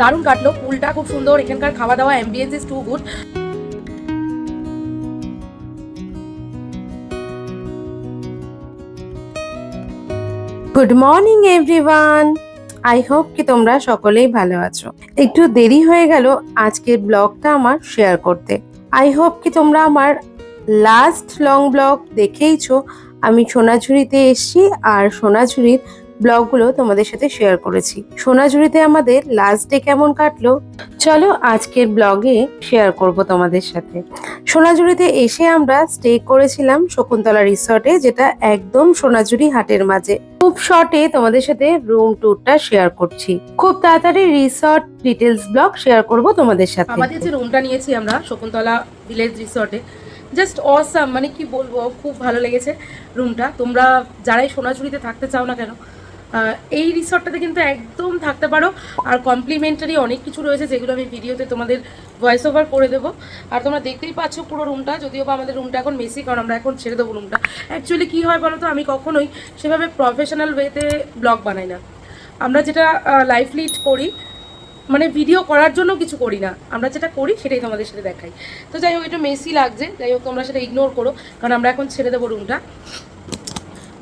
দারুণ কাটলো, পুলটা খুব সুন্দর, এখানকার খাওয়া দাওয়া ambience is too good good morning everyone I hope কি তোমরা সকলেই ভালো আছো। একটু দেরি হয়ে গেল আজকের ব্লগটা আমার শেয়ার করতে। আই হোপ কি তোমরা আমার লাস্ট লং ব্লগ দেখেইছো। আমি সোনাঝুরিতে এসেছি আর সোনাঝুরির ব্লগগুলো তোমাদের সাথে শেয়ার করেছি। সোনাঝুরিতে আমাদের লাস্ট ডে কেমন কাটলো? চলো আজকের ব্লগে শেয়ার করব তোমাদের সাথে। সোনাঝুরিতে এসে আমরা স্টে করেছিলাম শকুন্তলা রিসর্টে যেটা একদম সোনাঝুরি হাটের মাঝে। খুব শর্টে তোমাদের সাথে রুম ট্যুরটা শেয়ার করছি। খুব তাড়াতাড়ি রিসর্ট ডিটেলস ব্লগ শেয়ার করব তোমাদের সাথে। আমাদের যে রুমটা নিয়েছি আমরা, শকুন্তলা ভিলেজ রিসর্টে জাস্ট অসাম মানে কি বলব, খুব ভালো লেগেছে রুমটা তোমরা যারাই সোনাঝুরিতে থাকতে চাও না কেন এই রিসর্টটাতে কিন্তু একদম থাকতে পারো। আর কমপ্লিমেন্টারি অনেক কিছু রয়েছে যেগুলো আমি ভিডিওতে তোমাদের ভয়েস ওভার করে দেবো। আর তোমরা দেখতেই পাচ্ছ পুরো রুমটা যদিও বা আমাদের রুমটা এখন মেসি কারণ আমরা এখন ছেড়ে দেবো রুমটা অ্যাকচুয়ালি কী হয় বলো তো, আমি কখনোই সেভাবে প্রফেশনাল ওয়েতে ব্লগ বানাই না। আমরা যেটা লাইফ লিড করি মানে ভিডিও করার জন্য কিছু করি না। আমরা যেটা করি সেটাই তোমাদের সাথে দেখাই। তো যাই হোক, একটু মেসি লাগছে। যাই হোক, তোমরা সেটা ইগনোর করো। কারণ আমরা এখন ছেড়ে দেবো রুমটা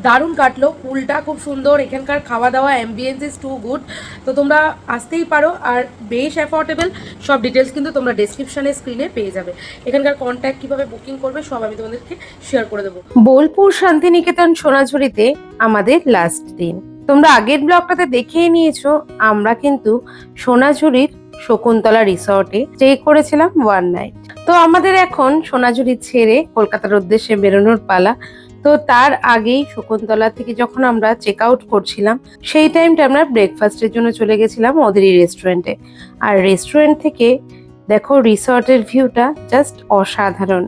দারুণ কাটলো। পুলটা খুব সুন্দর। এখানকার খাওয়া দাওয়া অ্যাম্বিয়েন্স ইজ টু গুড তো তোমরা আসতেই পারো আর বেশ অ্যাফোর্ডেবল সব ডিটেলস কিন্তু তোমরা ডেসক্রিপশানে স্ক্রিনে পেয়ে যাবে। এখানকার কন্ট্যাক্ট কীভাবে বুকিং করবে, সব আমি তোমাদেরকে শেয়ার করে দেবো। বোলপুর শান্তিনিকেতন সোনাঝুরিতে আমাদের লাস্ট দিন। তোমরা আগের ব্লগটাতে দেখেই নিয়েছো, আমরা কিন্তু সোনাঝুরির শকুন্তলা রিসর্টে স্টে করেছিলাম ওয়ান নাইট তো আমাদের এখন সোনাঝুরি ছেড়ে কলকাতার উদ্দেশ্যে বেরোনোর পালা। তো তার আগেই শকুন্তলা থেকে যখন আমরা চেক আউট করছিলাম, সেই টাইমটা আমরা ব্রেকফাস্টের জন্য চলে গেছিলাম ওদেরই রেস্টুরেন্টে আর রেস্টুরেন্ট থেকে দেখো রিসর্টের ভিউটা জাস্ট অসাধারণ।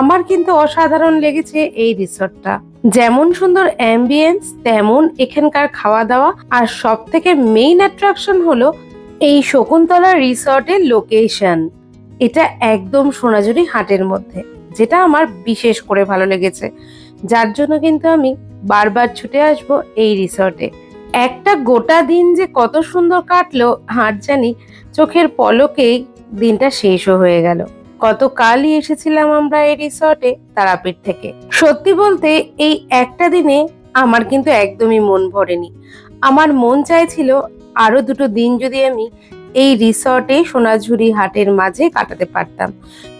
আমার কিন্তু অসাধারণ লেগেছে এই রিসর্টটা। যেমন সুন্দর অ্যাম্বিয়েন্স তেমন এখানকার খাওয়া দাওয়া আর সব থেকে মেইন অ্যাট্রাকশন হলো এই শকুন্তলা রিসর্টের লোকেশন এটা একদম সোনাঝুরি হাটের মধ্যে, যেটা আমার বিশেষ করে ভালো লেগেছে। যার জন্য কিন্তু আমি বারবার ছুটে আসব এই রিসর্টে। একটা গোটা দিন যে কত সুন্দর কাটলো, হাট জানি চোখের পলকেই দিনটা শেষও হয়ে গেল। গতকালই এসেছিলাম আমরা এই রিসর্টে তারাপীঠ থেকে। সত্যি বলতে, এই একটা দিনে আমার কিন্তু একদমই মন ভরেনি। আমার মন চাইছিল আরও দুটো দিন যদি আমি এই রিসর্টে সোনাঝুরি হাটের মাঝে কাটাতে পারতাম।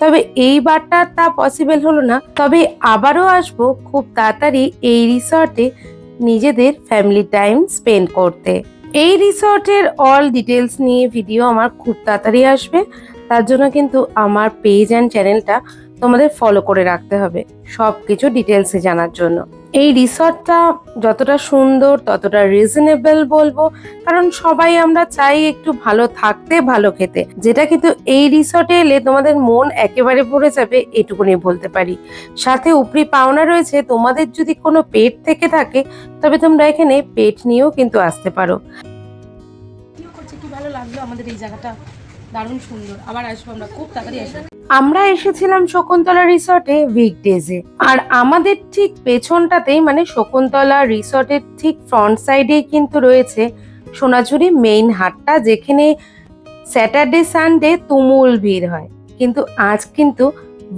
তবে এইবারটা তা পসিবল হলো না। তবে আবারও আসব খুব তাড়াতাড়ি এই রিসর্টে নিজেদের ফ্যামিলি টাইম স্পেন্ড করতে। এই রিসর্টের অল ডিটেলস নিয়ে ভিডিও আমার খুব তাড়াতাড়ি আসবে। তার জন্য কিন্তু আমার পেজ অ্যান্ড চ্যানেলটা তোমাদের ফলো করে রাখতে হবে সব কিছু ডিটেলসে জানার জন্য। এই রিসর্টটা যতটা সুন্দর, ততটা রিজনেবল বলব, কারণ সবাই আমরা চাই একটু ভালো থাকতে, ভালো খেতে। যেটা কিন্তু এই রিসর্টে এলে তোমাদের মন একেবারে ভরে যাবে, এটুকুনি বলতে পারি। সাথে উপরি পাওনা রয়েছে, তোমাদের যদি কোনো পেট থেকে থাকে, তবে তোমরা এখানে পেট নিয়েও কিন্তু আসতে পারো। ভালো লাগল আমাদের এই জায়গাটা? দারুণ সুন্দর। আবার আসব আমরা, খুব তাড়াতাড়ি আসব। আমরা এসেছিলাম শকুন্তলা রিসর্টে উইকডেজে আর আমাদের ঠিক পেছনটাতেই মানে শকুন্তলা রিসর্টের ঠিক ফ্রন্ট সাইডেই কিন্তু রয়েছে সোনাঝুরি মেইন হাটটা, যেখানে স্যাটারডে সানডে তুমুল ভিড় হয়। কিন্তু আজ কিন্তু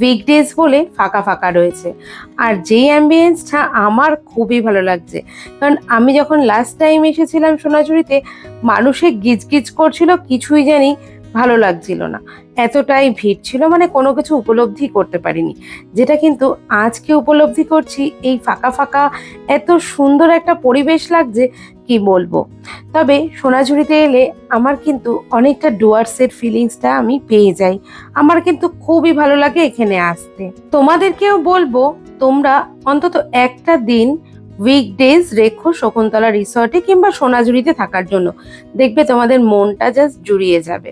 উইকডেজ বলে ফাঁকা ফাঁকা রয়েছে। আর যেই অ্যাম্বিয়েন্সটা আমার খুবই ভালো লাগছে। কারণ আমি যখন লাস্ট টাইম এসেছিলাম সোনাঝুরিতে, মানুষে গিজগিজ করছিল, কিছুই জানি ভালো লাগছিল না। এতটাই ভিড় ছিল মানে কোনো কিছু উপলব্ধি করতে পারিনি। যেটা কিন্তু আজকে উপলব্ধি করছি, এই ফাঁকা ফাঁকা, এত সুন্দর একটা পরিবেশ লাগছে, কি বলব? তবে সোনাঝুরিতে এলে আমার কিন্তু অনেকটা ডুয়ার্সের ফিলিংসটা আমি পেয়ে যাই। আমার কিন্তু খুবই ভালো লাগে এখানে আসতে। তোমাদেরকেও বলব, তোমরা অন্তত একটা দিন উইকডেজ রেখো, শকুন্তলা রিসর্টে কিংবা সোনাঝুরিতে থাকার জন্য। দেখবে তোমাদের মনটা জাস্ট জুড়িয়ে যাবে।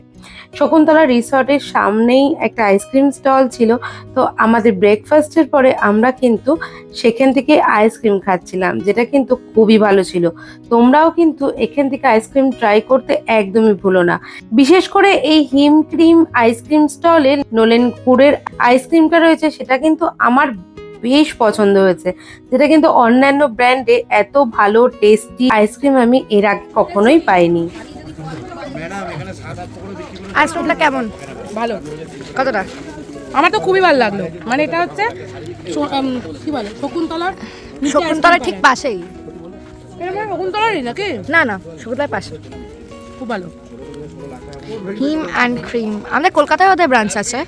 শকুন্তলা রিসর্টের সামনেই একটা আইসক্রিম স্টল ছিল। তো আমাদের ব্রেকফাস্টের পরে আমরা কিন্তু সেখান থেকে আইসক্রিম খাচ্ছিলাম, যেটা কিন্তু খুবই ভালো ছিল। তোমরাও কিন্তু এখান থেকে আইসক্রিম ট্রাই করতে একদমই ভুলো না। বিশেষ করে এই হিম ক্রিম আইসক্রিম স্টলে নোলেন গুড়ের আইসক্রিমটা রয়েছে, সেটা কিন্তু আমার বেশ পছন্দ হয়েছে। যেটা কিন্তু অন্যান্য ব্র্যান্ডে এত ভালো টেস্টি আইসক্রিম আমি এর আগে কখনোই পাইনি। আইসক্রিমটা কেমন? ভালো। কতটা? আমার তো খুবই ভালো লাগল। মানে এটা হচ্ছে কি বলে শকুন্তলার শকুন্তলার ঠিক পাশেই। মানে শকুন্তলারই নাকি? না না শকুন্তলার পাশে। খুব ভালো। Him and cream. আমাদের কলকাতায় ওদের ব্রাঞ্চ আছে।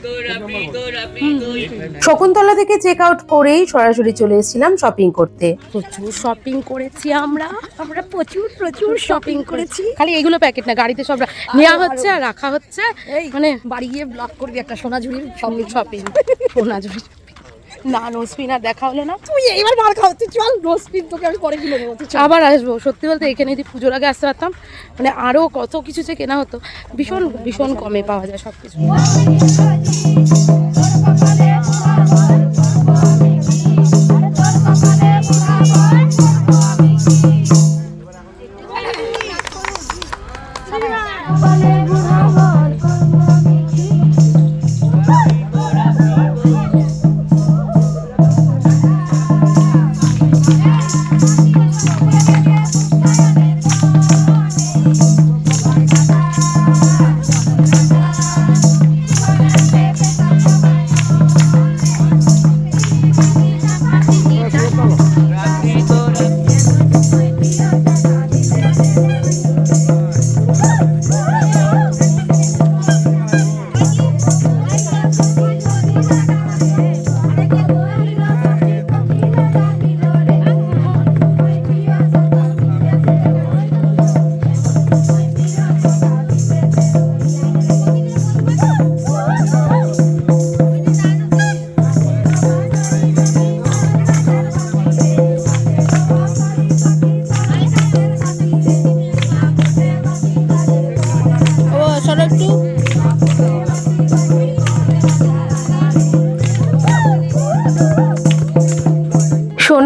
শকুন্তলা থেকে চেক আউট করেই সরাসরি চলে এসেছিলাম শপিং করতে। প্রচুর শপিং করেছি আমরা। আমরা প্রচুর প্রচুর শপিং করেছি। খালি এগুলো প্যাকেট না গাড়িতে সব নেওয়া হচ্ছে আর রাখা হচ্ছে। মানে বাড়ি গিয়ে ব্লগ করবি একটা সোনাঝুরির শপিং শপিং সোনাঝুরি না নোসপিনার দেখা হলো না। তুই এইবার মার খাওয়াতে চল নসপিন তোকে আমি পরে কিনে দেবো আবার আসব সত্যি বলতে এখানে যদি পুজোর আগে আসতে পারতাম মানে আরও কত কিছু যে কেনা হতো ভীষণ ভীষণ কমে পাওয়া যায় সব কিছু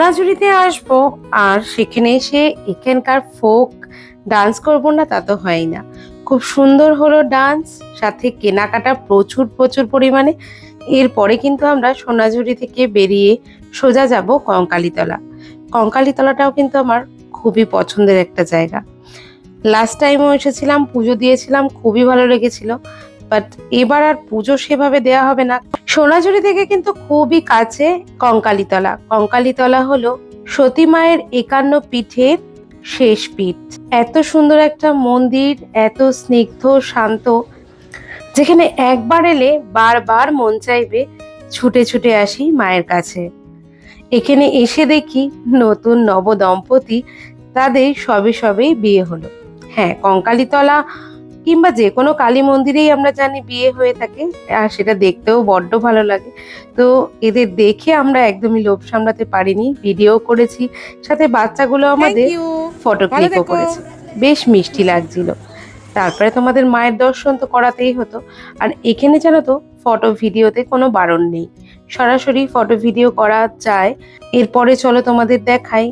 সোনাঝুরিতে আসব, আর সেখানে এসে এখানকার ফোক ডান্স করব না, তা তো হয় না। খুব সুন্দর হলো ডান্স সাথে কেনাকাটা প্রচুর প্রচুর পরিমাণে। এরপরে কিন্তু আমরা সোনাঝুরি থেকে বেরিয়ে সোজা যাব কঙ্কালীতলা। কঙ্কালীতলাটাও কিন্তু আমার খুবই পছন্দের একটা জায়গা। লাস্ট টাইমও এসেছিলাম, পুজো দিয়েছিলাম, খুবই ভালো লেগেছিল। বাট এবার আর পুজো সেভাবে দেয়া হবে না। সোনাঝুরি থেকে কিন্তু খুবই কাছে কঙ্কালীতলা। কঙ্কালীতলা হলো সতী মায়ের একান্ন পীঠের শেষ পীঠ। এত সুন্দর একটা মন্দির, এত স্নিগ্ধ, শান্ত, যেখানে একবার এলে বারবার মন চাইবে ছুটে ছুটে আসি মায়ের কাছে। এখানে এসে দেখি নতুন নব দম্পতি তাদের সবে সবেই বিয়ে হলো। হ্যাঁ কঙ্কালীতলা কিংবা যে কোনো কালী মন্দিরেই আমরা জানি বিয়ে হয়ে থাকে আর সেটা দেখতেও বড্ড ভালো লাগে। তো এদের দেখে আমরা একদমই লোভ সামলাতে পারিনি। ভিডিও করেছি সাথে বাচ্চাগুলো আমাদের ফটো ক্লিকও করেছে। বেশ মিষ্টি লাগছিল। তারপরে তোমাদের মায়ের দর্শন তো করাতেই হতো। আর এখানে জানো তো ফটো ভিডিওতে কোনো বারণ নেই। সরাসরি ফটো ভিডিও করা যায়। এরপরে চলো তোমাদের দেখাই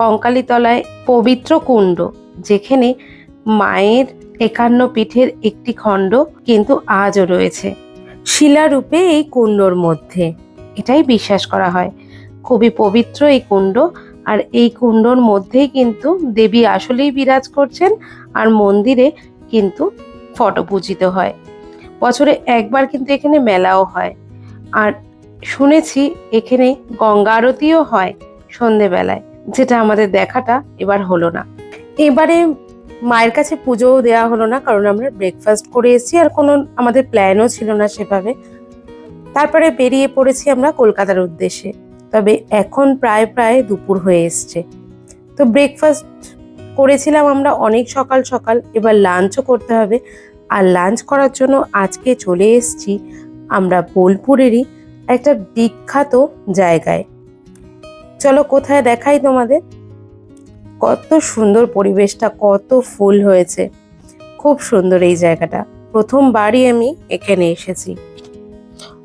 কঙ্কালীতলায় পবিত্র কুণ্ড যেখানে মায়ের একান্ন পীঠের একটি খণ্ড কিন্তু আজও রয়েছে। শিলারূপে এই কুণ্ডর মধ্যে। এটাই বিশ্বাস করা হয়। খুবই পবিত্র এই কুণ্ড আর এই কুণ্ডর মধ্যেই কিন্তু দেবী আসলেই বিরাজ করছেন আর মন্দিরে কিন্তু ফটো পূজিত হয়। বছরে একবার কিন্তু এখানে মেলাও হয়। আর শুনেছি এখানে গঙ্গা আরতিও হয় সন্ধেবেলায়। যেটা আমাদের দেখাটা এবার হলো না। এবারে মায়ের কাছে পুজোও দেওয়া হলো না, কারণ আমরা ব্রেকফাস্ট করে এসেছি আর কোনো আমাদের প্ল্যানও ছিল না সেভাবে। তারপরে বেরিয়ে পড়েছি আমরা কলকাতার উদ্দেশ্যে। তবে এখন প্রায় প্রায় দুপুর হয়ে এসছে। তো ব্রেকফাস্ট করেছিলাম আমরা অনেক সকাল সকাল, এবার লাঞ্চও করতে হবে। আর লাঞ্চ করার জন্য আজকে চলে এসেছি আমরা বোলপুরেরই একটা বিখ্যাত জায়গায়। চলো কোথায় দেখাই তোমাদের? কত সুন্দর পরিবেশটা, কত ফুল হয়েছে। খুব সুন্দর এই জায়গাটা। প্রথমবারই আমি এখানে এসেছি।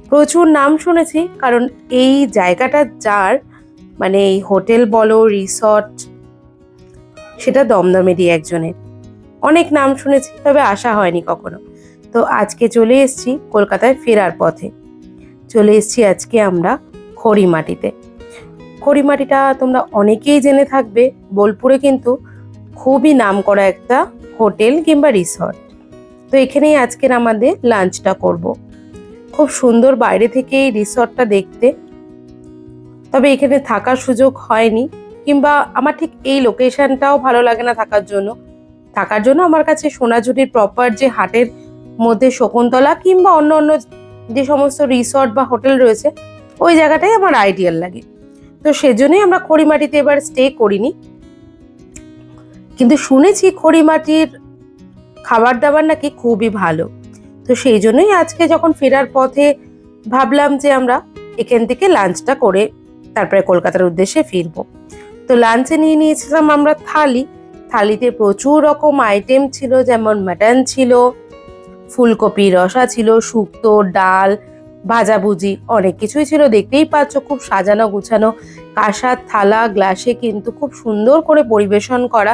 প্রচুর নাম শুনেছি, কারণ এই জায়গাটা যার মানে এই হোটেল বলো, রিসর্ট, সেটা দমদমেরই একজনের। অনেক নাম শুনেছি, তবে আসা হয়নি কখনো। তো আজকে চলে এসেছি কলকাতায় ফেরার পথে। চলে এসেছি আজকে আমরা খড়িমাটিতে। খড়িমাটিটা তোমরা অনেকেই জেনে থাকবে, বোলপুরে কিন্তু খুবই নাম করা একটা হোটেল কিংবা রিসর্ট। তো এখানেই আজকের আমাদের লাঞ্চটা করব। খুব সুন্দর বাইরে থেকে এই রিসর্টটা দেখতে। তবে এখানে থাকার সুযোগ হয়নি কিংবা আমার ঠিক এই লোকেশনটাও ভালো লাগে না থাকার জন্য। থাকার জন্য আমার কাছে সোনাঝুরির প্রপার যে হাটের মধ্যে শকুন্তলা কিংবা অন্য অন্য যে সমস্ত রিসর্ট বা হোটেল রয়েছে, ওই জায়গাটাই আমার আইডিয়াল লাগে। তো সেজন্যই আমরা খড়িমাটিতে এবার স্টে করিনি। কিন্তু শুনেছি খড়িমাটির খাবার দাবার নাকি খুবই ভালো। তো সেই জন্যই আজকে যখন ফেরার পথে ভাবলাম যে আমরা এখান থেকে লাঞ্চটা করে তারপরে কলকাতার উদ্দেশ্যে ফিরবো। তো লাঞ্চে নিয়ে নিয়েছিলাম আমরা থালি। থালিতে প্রচুর রকম আইটেম ছিল, যেমন মাটন ছিল ফুলকপি রসা ছিল, শুক্তো, ডাল ভাজাভুজি, অনেক কিছুই ছিল। দেখতেই পাচ্ছ খুব সাজানো গুছানো। কাঁসার থালা, গ্লাসে কিন্তু খুব সুন্দর করে পরিবেশন করা,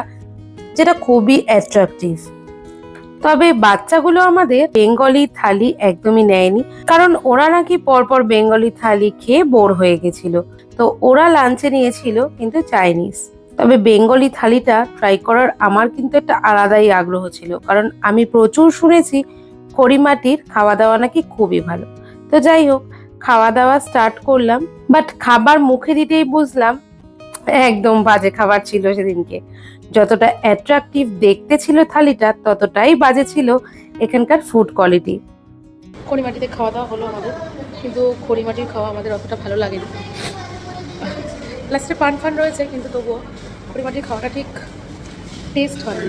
যেটা খুবই অ্যাট্রাকটিভ তবে বাচ্চাগুলো আমাদের বেঙ্গলি থালি একদমই নেয়নি, কারণ ওরা নাকি পরপর বেঙ্গলি থালি খেয়ে বোর হয়ে গেছিল। তো ওরা লাঞ্চে নিয়েছিল কিন্তু চাইনিজ তবে বেঙ্গলি থালিটা ট্রাই করার আমার কিন্তু একটা আলাদাই আগ্রহ ছিল, কারণ আমি প্রচুর শুনেছি খড়িমাটির খাওয়া দাওয়া নাকি খুবই ভালো। তো যাই হোক খাওয়া দাওয়া স্টার্ট করলাম বাট খাবার মুখে দিতেই বুঝলাম একদম বাজে খাবার ছিল সেদিনকে। যতটা অ্যাট্রাকটিভ দেখতে ছিল থালিটা ততটাই বাজে ছিল এখানকার ফুড কোয়ালিটি খড়িমাটিতে খাওয়া দাওয়া হলো আমাদের কিন্তু খড়িমাটির খাওয়া আমাদের অতটা ভালো লাগেনি। লাস্টে পান ফান রয়েছে কিন্তু তবুও খড়িমাটির খাওয়াটা ঠিক টেস্ট হয়নি।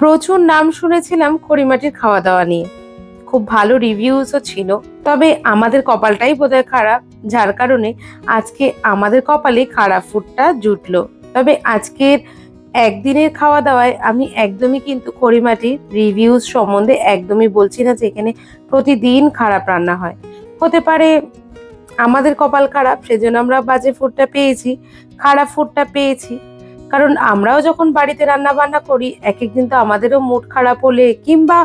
প্রচুর নাম শুনেছিলাম খড়িমাটির খাওয়া দাওয়া নিয়ে। খুব ভালো রিভিউসও ছিল। তবে আমাদের কপালটাই বোধহয় খারাপ, যার কারণে আজকে আমাদের কপালে খারাপ ফুডটা জুটলো। তবে আজকের একদিনের খাওয়া দাওয়ায় আমি একদমই কিন্তু খড়িমাটির রিভিউজ সম্বন্ধে একদমই বলছি না যে এখানে প্রতিদিন খারাপ রান্না হয়। হতে পারে আমাদের কপাল খারাপ, সেজন্য আমরা বাজে ফুডটা পেয়েছি, খারাপ ফুডটা পেয়েছি। কারণ আমরাও যখন বাড়িতে রান্না বান্না করি এক একদিন তো আমাদেরও মুড খারাপ হলে, কিংবা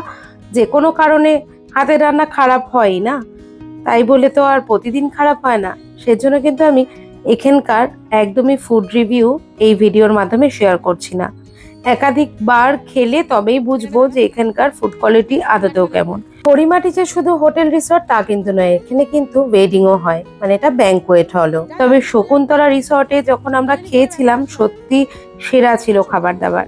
যে কোনো কারণে হাতের রান্না খারাপ হয় না। তাই বলে তো আর প্রতিদিন খারাপ হয় না। সেজন্য কিন্তু আমি এখানকার একদমই ফুড রিভিউ এই ভিডিওর মাধ্যমে শেয়ার করছি না। একাধিকবার খেলে তবেই বুঝব যে এখানকার ফুড কোয়ালিটি আদতেও কেমন। পরিমাটি যে শুধু হোটেল রিসর্ট তা কিন্তু নয়, এখানে কিন্তু ওয়েডিংও হয়। মানে এটা ব্যাংকোয়েট হলো তবে শকুন্তলা রিসর্টে যখন আমরা খেয়েছিলাম, সত্যি সেরা ছিল খাবার দাবার।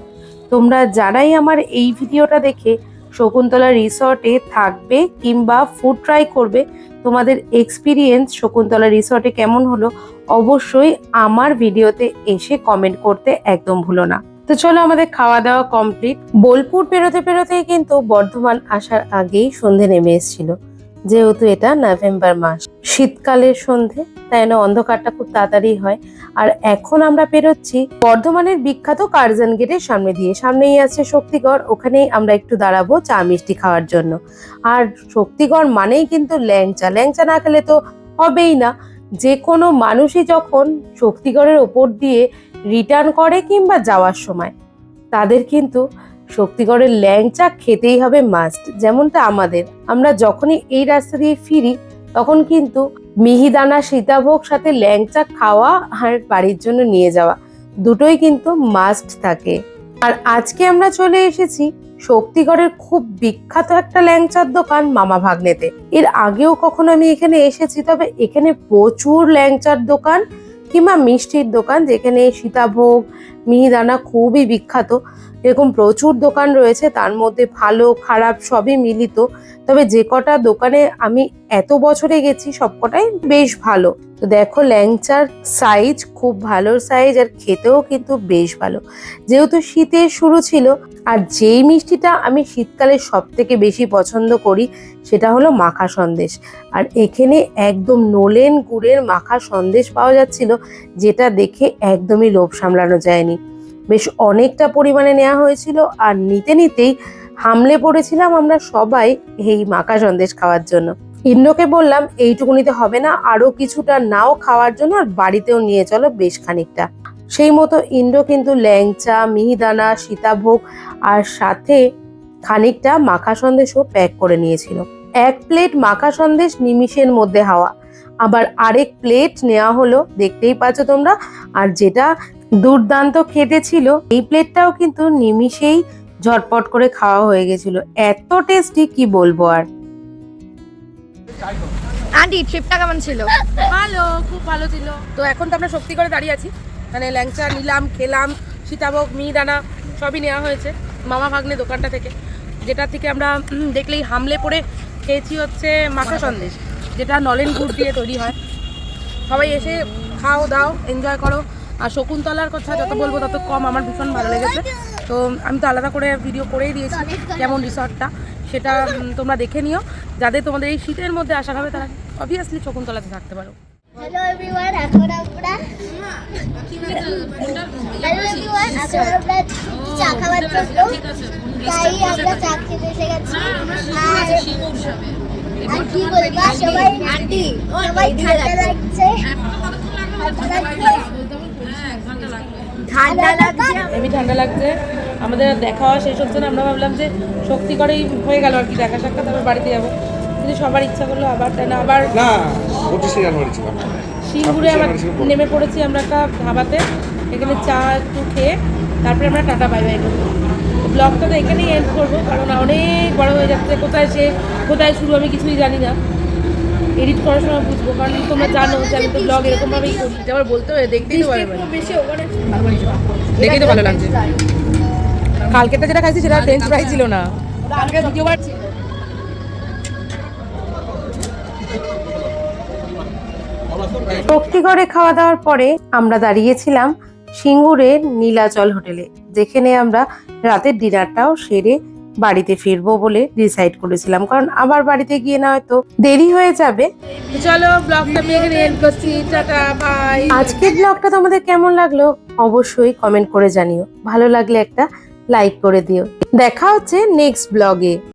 তোমরা যারাই আমার এই ভিডিওটা দেখে শকুন্তলা রিসর্টে থাকবে কিংবা ফুড ট্রাই করবে, তোমাদের এক্সপিরিয়েন্স শকুন্তলা রিসর্টে কেমন হলো অবশ্যই আমার ভিডিওতে এসে কমেন্ট করতে একদম ভুলো না। তো চলো আমাদের খাওয়া দাওয়া কমপ্লিট বোলপুর পেরোতে পেরোতেই কিন্তু বর্ধমান আসার আগেই সন্ধে নেমে এসেছিল। যেহেতু এটা নভেম্বর মাস। শীতকালের সন্ধে, তাই না? অন্ধকারটা খুব তাড়াতাড়ি হয়। আর এখন আমরা পেরোচ্ছি বর্ধমানের বিখ্যাত কার্জন গেটের সামনে দিয়ে। সামনেই আছে শক্তিগড়, ওখানেই আমরা একটু দাঁড়াবো চা মিষ্টি খাওয়ার জন্য। আর শক্তিগড় মানেই কিন্তু ল্যাংচা। ল্যাংচা না খেলে তো হবেই না। যে কোনো মানুষই যখন শক্তিগড়ের ওপর দিয়ে রিটার্ন করে কিংবা যাওয়ার সময়, তাদের কিন্তু শক্তিগড়ের ল্যাংচা খেতেই হবে মাস্ট যেমনটা আমাদের। আমরা যখনই এই রাস্তা দিয়ে ফিরি, তখন কিন্তু মিহিদানা সীতাভোগ সাথে ল্যাংচা খাওয়া আর বাড়ির জন্য নিয়ে যাওয়া দুটোই কিন্তু মাস্ট থাকে। আর আজকে আমরা চলে এসেছি শক্তিগড়ের খুব বিখ্যাত একটা ল্যাংচার দোকান মামা ভাগ্নেতে। এর আগেও কখনো আমি এখানে এসেছি, তবে এখানে প্রচুর ল্যাংচার দোকান কিংবা মিষ্টির দোকান, যেখানে সীতাভোগ, মিহিদানা খুবই বিখ্যাত। এরকম প্রচুর দোকান রয়েছে, তার মধ্যে ভালো, খারাপ সবই মিলিত। তবে যে কটা দোকানে আমি এত বছরে গেছি সবকটাই বেশ ভালো। তো দেখো ল্যাংচার সাইজ খুব ভালো সাইজ আর খেতেও কিন্তু বেশ ভালো। যেহেতু শীতের শুরু ছিল, আর যেই মিষ্টিটা আমি শীতকালে সব থেকে বেশি পছন্দ করি, সেটা হলো মাখা সন্দেশ। আর এখানে একদম নোলেন গুড়ের মাখা সন্দেশ পাওয়া যাচ্ছিল, যেটা দেখে একদমই লোভ সামলানো যায়নি। বেশ অনেকটা পরিমাণে নেওয়া হয়েছিল আর নিতে নিতেই হামলে পড়েছিলাম আমরা সবাই এই মাখা সন্দেশ খাওয়ার জন্য। ইন্দ্রকে বললাম, এইটুকুনিতে হবে না আরও কিছুটা নাও খাওয়ার জন্য আর বাড়িতেও নিয়ে চলো বেশ খানিকটা। সেই মতো ইন্দ্র কিন্তু ল্যাংচা, মিহিদানা, সীতাভোগ আর সাথে খানিকটা মাখা সন্দেশও প্যাক করে নিয়েছিল। এক প্লেট মাখা সন্দেশ নিমিষের মধ্যে হাওয়া। আবার আরেক প্লেট নেওয়া হলো দেখতেই পাচ্ছ তোমরা। আর যেটা দুর্দান্ত খেতে ছিল এই প্লেটটাও কিন্তু নিমিষেই ঝটপট করে খাওয়া হয়ে গেছিল। এত টেস্টি কি বলব আর? আন্টি ট্রিপটা কেমন ছিল? ভালো খুব ভালো ছিল। তো এখন তো আমরা শক্তি করে দাঁড়িয়ে আছি। মানে ল্যাংচা নিলাম খেলাম সীতাভোগ মিহিদানা সবই নেওয়া হয়েছে মামা ভাগ্নে দোকানটা থেকে। যেটা থেকে আমরা দেখলেই হামলে পড়ে খেয়েছি হচ্ছে মাখা সন্দেশ। যেটা নলেন গুড় দিয়ে তৈরি হয়। সবাই এসে খাও, দাও এনজয় করো। আর শকুন্তলার কথা যত বলব তত কম, আমার ভীষণ ভালো লেগেছে। তো আমি তো আলাদা করে ভিডিও করেই দিয়েছি, কেমন রিসর্টটা সেটা তোমরা দেখে নিও। যাদের তোমাদের এই শীতের মধ্যে আসা হবে, তারা অবভিয়াসলি শকুন্তলাতে থাকতে পারো। চা খাওয়ার জন্য। আর কি বলব? সবাই আন্টি সবাই ঠান্ডা লাগছে? ঠান্ডা লাগছে? হেভি ঠান্ডা লাগছে। আমাদের দেখা হওয়া শেষ হচ্ছে না। আমরা ভাবলাম যে শক্তি করেই হয়ে গেল আর কি। দেখা সাক্ষাৎ তারপর বাড়িতে যাব। কিন্তু সবার ইচ্ছা করল আবার তাই না? আবার না পঁচিশে জানুয়ারি ছিল সিঙ্গুরে আবার নেমে পড়েছি আমরা একটা ধাবাতে। এখানে চা একটু খেয়ে তারপরে আমরা টাটা বাই বাই করব ব্লগটা তো এখানেই এন্ড করব কারণ অনেক বড় হয়ে যাচ্ছে কোথায় সে কোথায় শুরু আমি কিছুই জানি না। এডিট করার সময় বুঝব কারণ তোমরা জানো যে আমি তো ব্লগ এরকমভাবেই করি। আবার বলতে হবে দেখতেই তো দেখেই তো ভালো লাগছে। কালকেটা যেটা খাইছি সেটা ফ্রেঞ্চ ফ্রাই ছিল না। কালকে দ্বিতীয়বার ছিল। শক্তিগড়ে খাওয়া দাওয়ার পরে আমরা দাঁড়িয়েছিলাম সিঙ্গুরের নীলাচল হোটেলে। যেখানে আমরা রাতের ডিনারটাও সেরে বাড়িতে ফিরবো বলে ডিসাইড করেছিলাম। কারণ আবার বাড়িতে গিয়ে না হয়তো দেরি হয়ে যাবে। চলো ব্লগটা আমি এখানে এন্ড করছি। টাটা বাই আজকের ব্লগটা তোমাদের কেমন লাগল অবশ্যই কমেন্ট করে জানিও। ভালো লাগলে একটা লাইক করে দিও। দেখা হচ্ছে নেক্সট ব্লগে